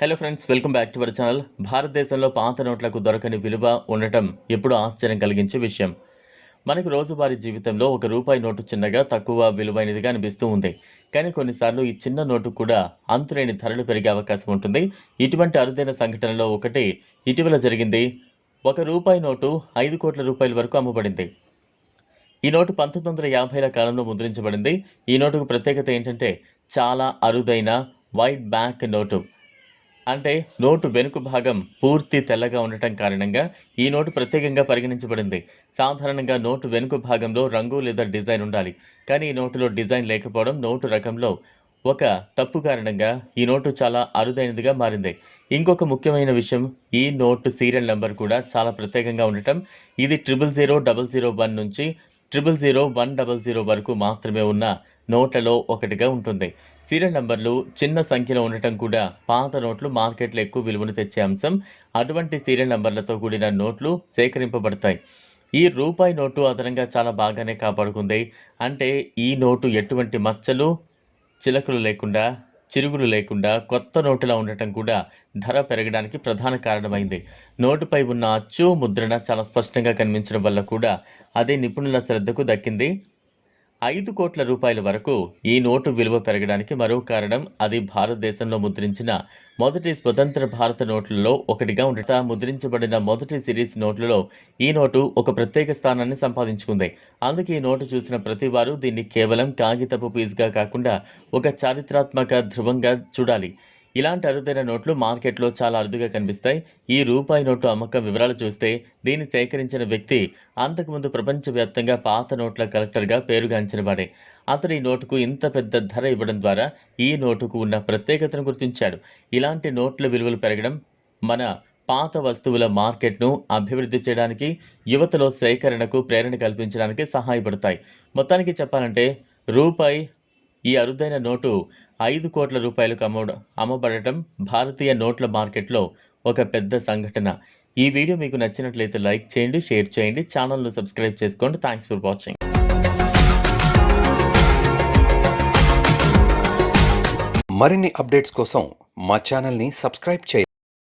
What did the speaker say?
Hello friends welcome back to our channel భారతదేశంలో పాత నోట్లకు దొరకని విలువ ఉండటం ఎప్పుడూ ఆశ్చర్యం కలిగించే విషయం. మనకు రోజువారీ జీవితంలో ఒక రూపాయి నోటు చిన్నగా తక్కువ విలువైనదిగా అనిపిస్తూ ఉంది. కానీ కొన్నిసార్లు ఈ చిన్న నోటు కూడా అంతులేని ధరలు పెరిగే అవకాశం ఉంటుంది. ఇటువంటి అరుదైన సంఘటనలో ఒకటి ఇటీవల జరిగింది. ఒక రూపాయి నోటు ఐదు కోట్ల రూపాయల వరకు అమ్మబడింది. ఈ నోటు పంతొమ్మిది వందల యాభైల కాలంలో ముద్రించబడింది. ఈ నోటుకు ప్రత్యేకత ఏంటంటే చాలా అరుదైన వైట్ బ్యాక్ నోటు. అంటే నోటు వెనుక భాగం పూర్తి తెల్లగా ఉండటం కారణంగా ఈ నోటు ప్రత్యేకంగా పరిగణించబడింది. సాధారణంగా నోటు వెనుక భాగంలో రంగు లేదా డిజైన్ ఉండాలి. కానీ ఈ నోటులో డిజైన్ లేకపోవడం నోటు రకంలో ఒక తప్పు కారణంగా ఈ నోటు చాలా అరుదైనదిగా మారింది. ఇంకొక ముఖ్యమైన విషయం ఈ నోటు సీరియల్ నెంబర్ కూడా చాలా ప్రత్యేకంగా ఉండటం. ఇది triple zero double zero one నుంచి triple zero one double zero వరకు మాత్రమే ఉన్న నోట్లలో ఒకటిగా ఉంటుంది. సీరియల్ నంబర్లు చిన్న సంఖ్యలో ఉండటం కూడా పాత నోట్లు మార్కెట్లో ఎక్కువ విలువను తెచ్చే అంశం. అటువంటి సీరియల్ నంబర్లతో కూడిన నోట్లు సేకరింపబడతాయి. ఈ రూపాయి నోటు అదనంగా చాలా బాగానే కాపాడుకుంది. అంటే ఈ నోటు ఎటువంటి మచ్చలు చిలకలు లేకుండా చిరుగులు లేకుండా కొత్త నోటులా ఉండటం కూడా ధర పెరగడానికి ప్రధాన కారణమైంది. నోటుపై ఉన్న అచ్చు ముద్రణ చాలా స్పష్టంగా కనిపించడం వల్ల కూడా అదే నిపుణుల శ్రద్ధకు దక్కింది ఐదు కోట్ల రూపాయల వరకు ఈ నోటు విలువ పెరగడానికి మరో కారణం అది భారతదేశంలో ముద్రించిన మొదటి స్వతంత్ర భారత నోట్లలో ఒకటిగా ఉండట ముద్రించబడిన మొదటి సిరీస్ నోట్లలో ఈ నోటు ఒక ప్రత్యేక స్థానాన్ని సంపాదించుకుంది. అందుకే ఈ నోటు చూసిన ప్రతి వారు దీన్ని కేవలం కాగితపు పీస్గా కాకుండా ఒక చారిత్రాత్మక ధృవంగా చూడాలి. ఇలాంటి అరుదైన నోట్లు మార్కెట్లో చాలా అరుదుగా కనిపిస్తాయి. ఈ రూపాయి నోటు అమ్మకం వివరాలు చూస్తే దీన్ని సేకరించిన వ్యక్తి అంతకుముందు ప్రపంచవ్యాప్తంగా పాత నోట్ల కలెక్టర్గా పేరుగాంచినవాడే. అతడు ఈ నోటుకు ఇంత పెద్ద ధర ఇవ్వడం ద్వారా ఈ నోటుకు ఉన్న ప్రత్యేకతను గుర్తించాడు. ఇలాంటి నోట్ల విలువలు పెరగడం మన పాత వస్తువుల మార్కెట్ను అభివృద్ధి చేయడానికి యువతలో సేకరణకు ప్రేరణ కల్పించడానికి సహాయపడతాయి. మొత్తానికి చెప్పాలంటే రూపాయి ఈ అరుదైన నోటు ఐదు కోట్ల రూపాయలకు అమ్మ అమ్మబడటం భారతీయ నోట్ల మార్కెట్లో ఒక పెద్ద సంఘటన. ఈ వీడియో మీకు నచ్చినట్లయితే లైక్ చేయండి షేర్ చేయండి ఛానల్ను సబ్స్క్రైబ్ చేసుకోండి. Thanks for watching. మరిన్ని అప్డేట్స్ కోసం మా ఛానల్ని సబ్స్క్రైబ్ చేయండి.